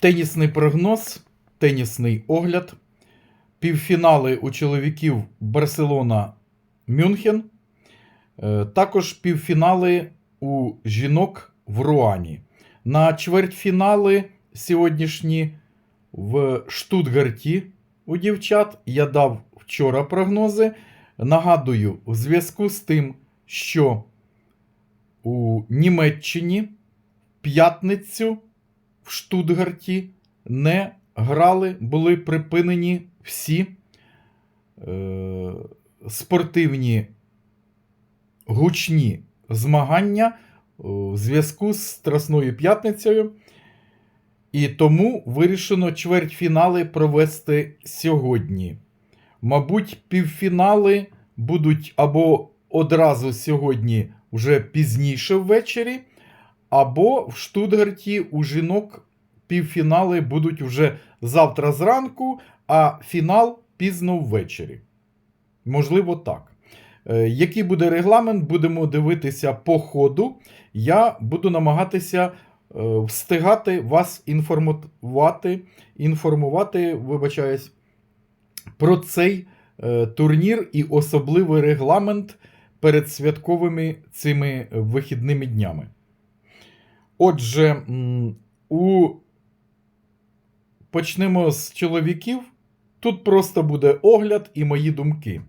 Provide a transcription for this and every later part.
Тенісний прогноз, тенісний огляд. Півфінали у чоловіків Барселона Мюнхен. Е, Також півфінали у жінок в Руані. На чвертьфінали сьогоднішні в Штутгарті у дівчат. Я дав вчора прогнози. Нагадую, у зв'язку з тим, що у Німеччині в п'ятницю в Штутгарті не грали, були припинені всі е, спортивні гучні змагання у зв'язку з Страсною п'ятницею. І тому вирішено чвертьфінали провести сьогодні. Мабуть, півфінали будуть або одразу сьогодні, вже пізніше ввечері, або в Штутгарті у жінок півфінали будуть вже завтра зранку, а фінал пізно ввечері. Можливо, так. Е, Який буде регламент, будемо дивитися по ходу. Я буду намагатися е, встигати вас інформувати, інформувати, вибачаюсь, про цей е, турнір і особливий регламент перед святковими цими вихідними днями. Отже, у... почнемо з чоловіків. Тут просто буде огляд і мої думки.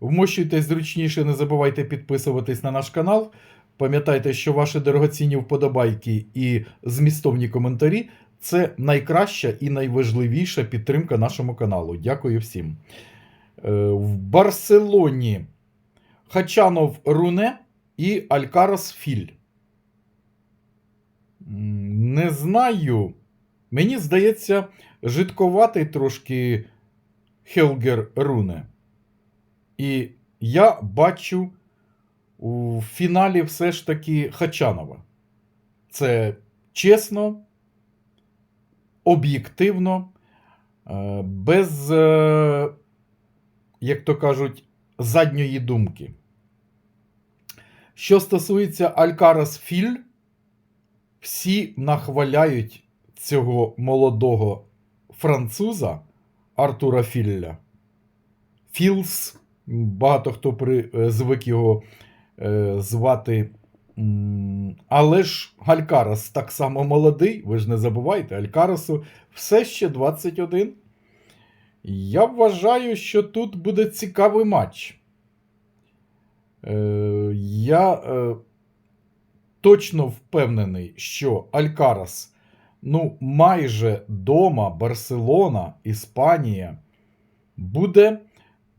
Вмощуйтесь зручніше, не забувайте підписуватись на наш канал. Пам'ятайте, що ваші дорогоцінні вподобайки і змістовні коментарі це найкраща і найважливіша підтримка нашому каналу. Дякую всім. Е, В Барселоні Хачанов Руне і Алькарас Філь. Не знаю. Мені здається, жидковатий трошки Хелгер Руне. І я бачу у фіналі все ж таки Хачанова. Це чесно, об'єктивно, е, без, е, як то кажуть, задньої думки. Що стосується Алькарас Філь, всі нахваляють цього молодого француза Артура Філля. Філс, багато хто е, звик його е, звати. Але ж Алькарас так само молодий, ви ж не забувайте, Алькарасу все ще 21. Я вважаю, що тут буде цікавий матч. Е, Я е, точно впевнений, що Алькарас, ну, майже дома, Барселона, Іспанія, буде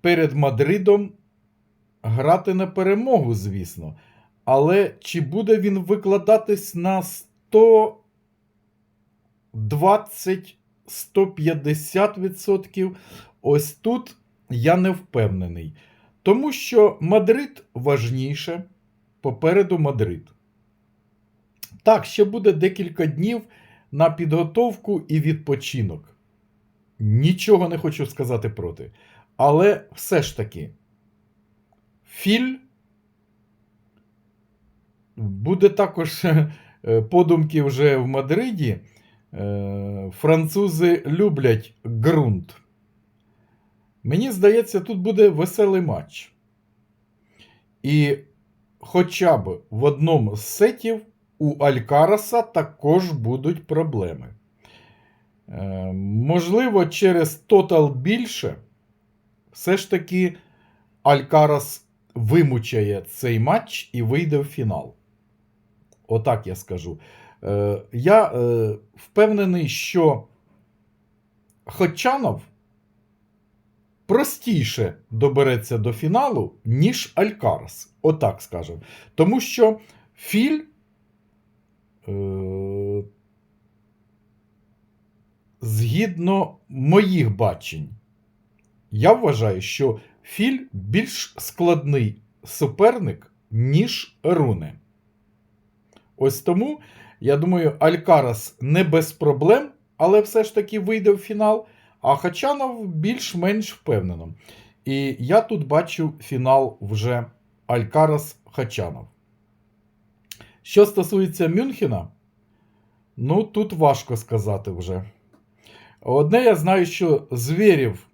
перед Мадридом грати на перемогу, звісно. Але чи буде він викладатись на 120-150%? Ось тут я не впевнений. Тому що Мадрид важніше, попереду Мадрид. Так, ще буде декілька днів на підготовку і відпочинок. Нічого не хочу сказати проти. Але все ж таки, Філь буде також е, подумки вже в Мадриді. Е, Французи люблять ґрунт. Мені здається, тут буде веселий матч. І хоча б в одному з сетів у Алькараса також будуть проблеми. Е, Можливо, через тотал більше, все ж таки Алькарас вимучає цей матч і вийде в фінал. Отак я скажу. Е, Я е, впевнений, що Хочанов простіше добереться до фіналу, ніж Алькарас. Отак скажемо. Тому що Філь. Е, згідно моїх бачень, я вважаю, що Філь більш складний суперник, ніж Руне. Ось тому, я думаю, Алькарас не без проблем, але все ж таки вийде в фінал. А Хачанов більш-менш впевнено. І я тут бачу фінал вже Алькарас Хачанов. Що стосується Мюнхена, Ну, тут важко сказати вже. Одне я знаю, що Звєрєв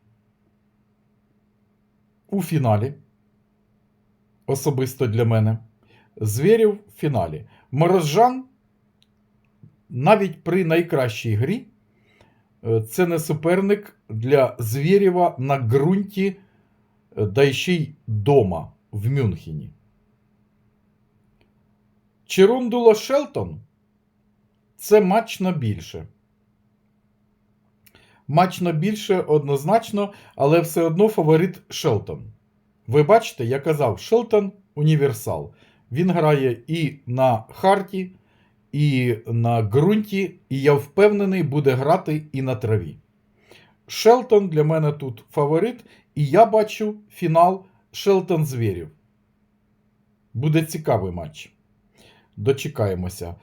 у фіналі. Особисто для мене. Звєрєв в фіналі. Морозжан навіть при найкращій грі е, це не суперник для Звєрєва на ґрунті, е, да ще й дома в Мюнхені. Черундуло Шелтон це матч на більше. Матч на більше однозначно, але все одно фаворит Шелтон. Ви бачите, я казав, Шелтон універсал. Він грає і на харті, і на ґрунті, і я впевнений, буде грати і на траві. Шелтон для мене тут фаворит, і я бачу фінал Шелтон Звєрів. Буде цікавий матч. Дочекаємося.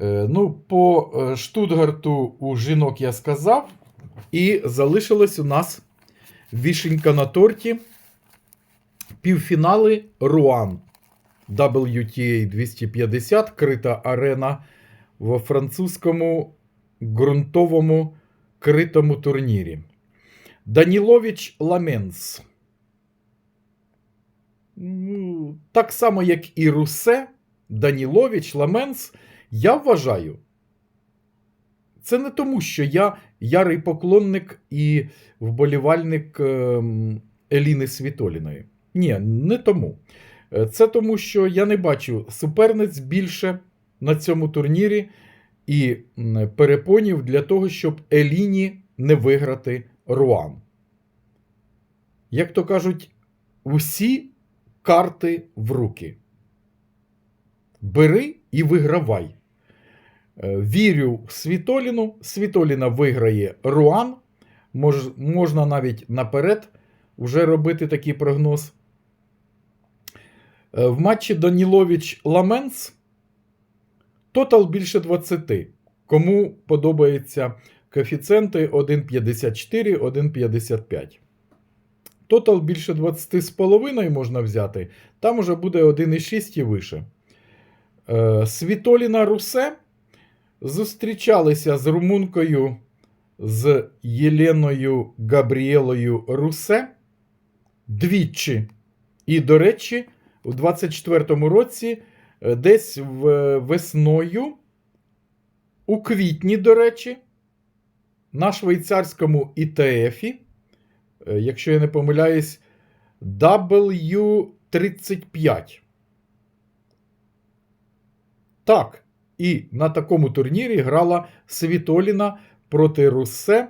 Е, Ну, по е, Штутгарту у жінок я сказав. І залишилось у нас вішенька на торті. Півфінали Руан WTA 250, крита арена в французькому ґрунтовому критому турнірі. Данілович Ламенс. Ну, Так само, як і Русе, Данілович Ламенс, я вважаю. Це не тому, що я ярий поклонник і вболівальник ем, Еліни Світоліної. Ні, не тому. Е, Це тому, що я не бачу суперниць більше на цьому турнірі і перепонів для того, щоб Еліні не виграти Руан. Як то кажуть, усі карти в руки. Бери і вигравай. Е, Вірю в Світоліну. Світоліна виграє Руан. Мож, можна навіть наперед вже робити такий прогноз. Е, В матчі Данілович Ламенс тотал більше 20. Кому подобаються коефіцієнти 1,54, 1,55. Тотал більше 20,5 можна взяти. Там уже буде 1,6 і вище. Е, Світоліна Русе зустрічалися з румункою з Єленою Габріелою Русе двічі. І, до речі, у 24-му році, е, десь в весною, у квітні, до речі, на швейцарському ІТФі, е, якщо я не помиляюсь, W35. Так, і на такому турнірі грала Світоліна проти Русе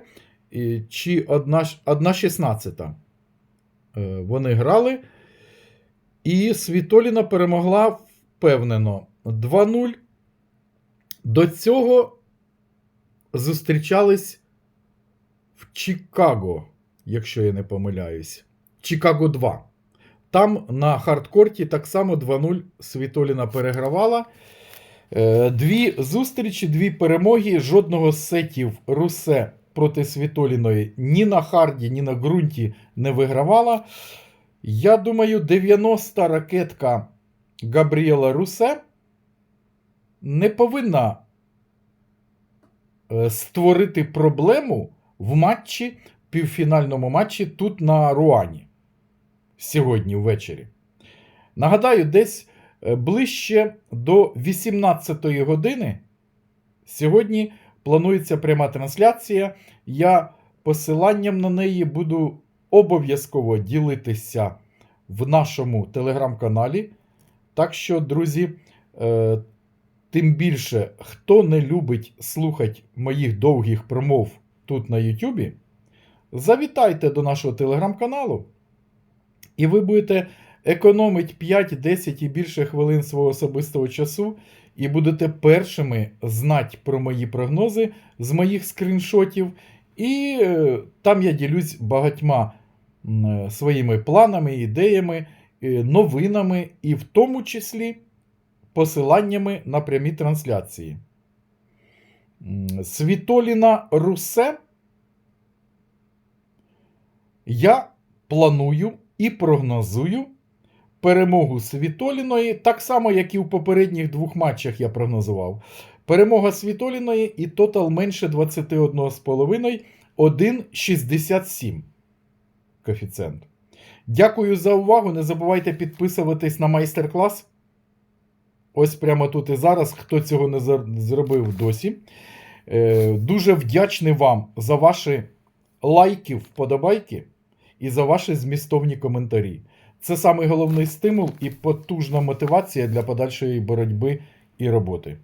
і- чи 1-16. Е, Вони грали. І Світоліна перемогла впевнено 2-0. До цього зустрічались в Чикаго, якщо я не помиляюсь. Чикаго 2. Там на хардкорті так само 2-0 Світоліна перегравала. Е, Дві зустрічі, дві перемоги. Жодного з сетів Русе проти Світоліної ні на харді, ні на ґрунті не вигравала. Я думаю, 90 ракетка Габріела Русе не повинна е, створити проблему в матчі, півфінальному матчі тут на Руані сьогодні ввечері. Нагадаю, десь ближче до 18-ї години сьогодні планується пряма трансляція. Я посиланням на неї буду обов'язково ділитися в нашому телеграм-каналі. Так що, друзі, е, тим більше, хто не любить слухати моїх довгих промов тут на Ютубі, завітайте до нашого телеграм-каналу, і ви будете економити 5, 10 і більше хвилин свого особистого часу, і будете першими знати про мої прогнози з моїх скріншотів. І е, там я ділюсь багатьма е, своїми планами, ідеями, е, новинами, і в тому числі посиланнями на прямі трансляції. Світоліна Русе. Я планую і прогнозую перемогу Світоліної, так само, як і в попередніх двох матчах я прогнозував. Перемога Світоліної і тотал менше 21,5 1,67 коефіцієнт. Дякую за увагу. Не забувайте підписуватись на майстер-клас. Ось прямо тут і зараз, хто цього не зробив досі. Е, Дуже вдячний вам за ваші лайки, вподобайки і за ваші змістовні коментарі. Це самий головний стимул і потужна мотивація для подальшої боротьби і роботи.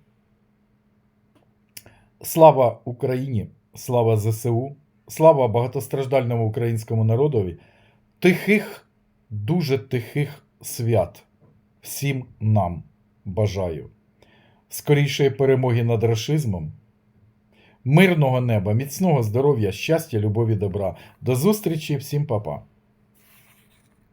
Слава Україні! Слава ЗСУ! Слава багатостраждальному українському народові! Тихих, дуже тихих свят всім нам бажаю. Скорішої перемоги над рашизмом, мирного неба, міцного здоров'я, щастя, любові, добра. До зустрічі, всім па-па!